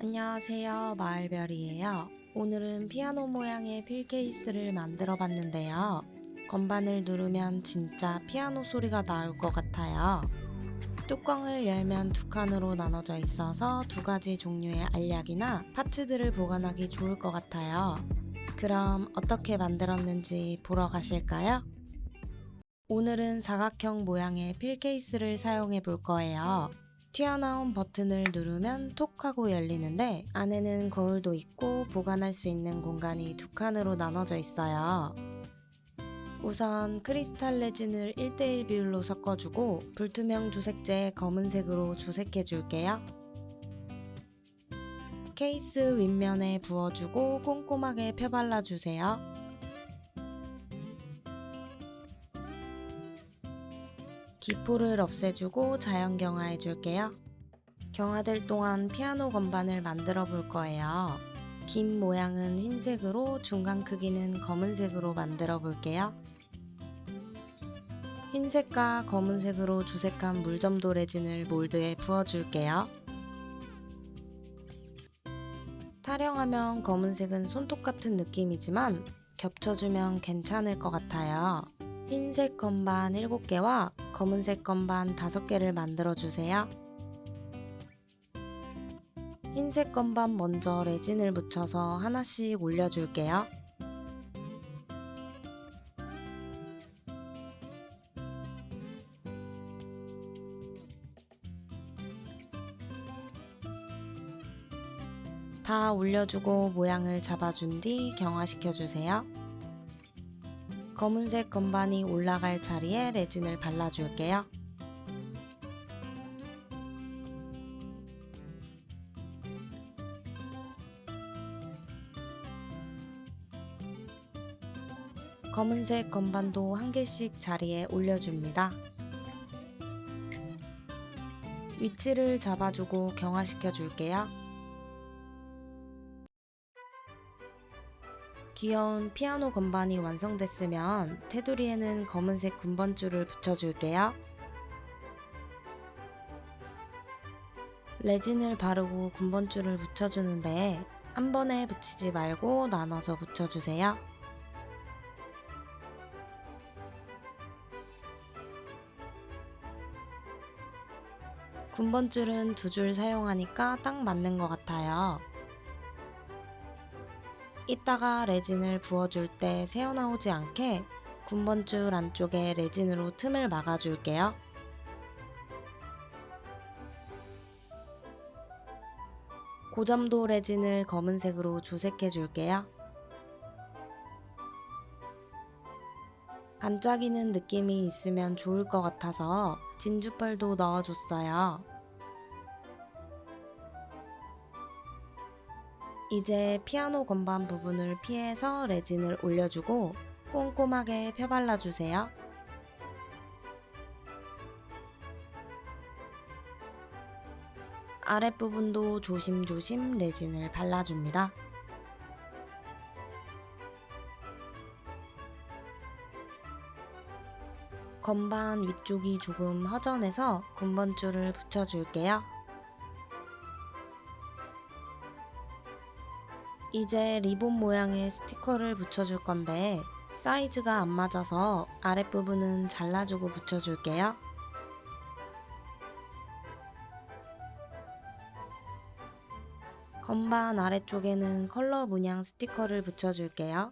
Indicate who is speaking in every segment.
Speaker 1: 안녕하세요. 마을별이에요. 오늘은 피아노 모양의 필 케이스를 만들어 봤는데요. 건반을 누르면 진짜 피아노 소리가 나올 것 같아요. 뚜껑을 열면 두 칸으로 나눠져 있어서 두 가지 종류의 알약이나 파츠들을 보관하기 좋을 것 같아요. 그럼 어떻게 만들었는지 보러 가실까요? 오늘은 사각형 모양의 필 케이스를 사용해 볼 거예요. 튀어나온 버튼을 누르면 톡 하고 열리는데 안에는 거울도 있고 보관할 수 있는 공간이 두 칸으로 나눠져 있어요. 우선 크리스탈 레진을 1대1 비율로 섞어주고 불투명 조색제 검은색으로 조색해 줄게요. 케이스 윗면에 부어주고 꼼꼼하게 펴발라 주세요. 기포를 없애주고 자연 경화해 줄게요. 경화될 동안 피아노 건반을 만들어 볼 거예요. 긴 모양은 흰색으로 중간 크기는 검은색으로 만들어 볼게요. 흰색과 검은색으로 조색한 물점도 레진을 몰드에 부어줄게요. 타령하면 검은색은 손톱 같은 느낌이지만 겹쳐주면 괜찮을 것 같아요. 흰색 건반 7개와 검은색 건반 5개를 만들어 주세요. 흰색 건반 먼저 레진을 묻혀서 하나씩 올려줄게요. 다 올려주고 모양을 잡아준 뒤 경화시켜 주세요. 검은색 건반이 올라갈 자리에 레진을 발라줄게요. 검은색 건반도 한 개씩 자리에 올려줍니다. 위치를 잡아주고 경화시켜 줄게요. 귀여운 피아노 건반이 완성됐으면 테두리에는 검은색 군번줄을 붙여줄게요. 레진을 바르고 군번줄을 붙여주는데 한 번에 붙이지 말고 나눠서 붙여주세요. 군번줄은 두 줄 사용하니까 딱 맞는 것 같아요. 이따가 레진을 부어줄 때 새어나오지 않게 군번줄 안쪽에 레진으로 틈을 막아줄게요. 고점도 레진을 검은색으로 조색해 줄게요. 반짝이는 느낌이 있으면 좋을 것 같아서 진주펄도 넣어줬어요. 이제 피아노 건반 부분을 피해서 레진을 올려주고 꼼꼼하게 펴발라주세요. 아랫부분도 조심조심 레진을 발라줍니다. 건반 위쪽이 조금 허전해서 군번줄을 붙여줄게요. 이제 리본 모양의 스티커를 붙여줄 건데 사이즈가 안 맞아서 아랫부분은 잘라주고 붙여줄게요. 건반 아래쪽에는 컬러 문양 스티커를 붙여줄게요.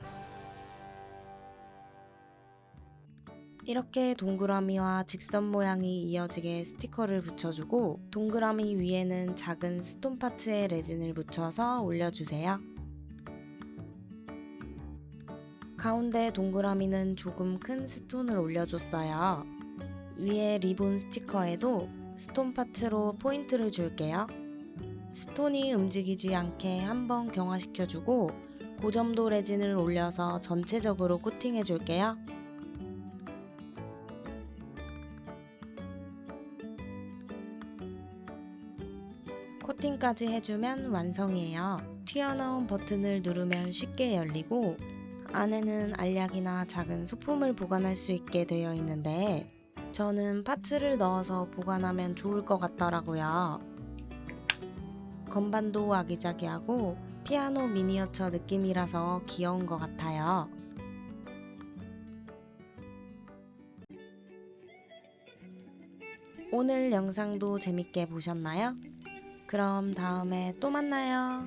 Speaker 1: 이렇게 동그라미와 직선 모양이 이어지게 스티커를 붙여주고 동그라미 위에는 작은 스톤 파츠의 레진을 묻혀서 올려주세요. 가운데 동그라미는 조금 큰 스톤을 올려줬어요. 위에 리본 스티커에도 스톤 파츠로 포인트를 줄게요. 스톤이 움직이지 않게 한번 경화시켜주고 고점도 레진을 올려서 전체적으로 코팅해 줄게요. 코팅까지 해주면 완성이에요. 튀어나온 버튼을 누르면 쉽게 열리고 안에는 알약이나 작은 소품을 보관할 수 있게 되어 있는데 저는 파츠를 넣어서 보관하면 좋을 것 같더라고요. 건반도 아기자기하고 피아노 미니어처 느낌이라서 귀여운 것 같아요. 오늘 영상도 재밌게 보셨나요? 그럼 다음에 또 만나요.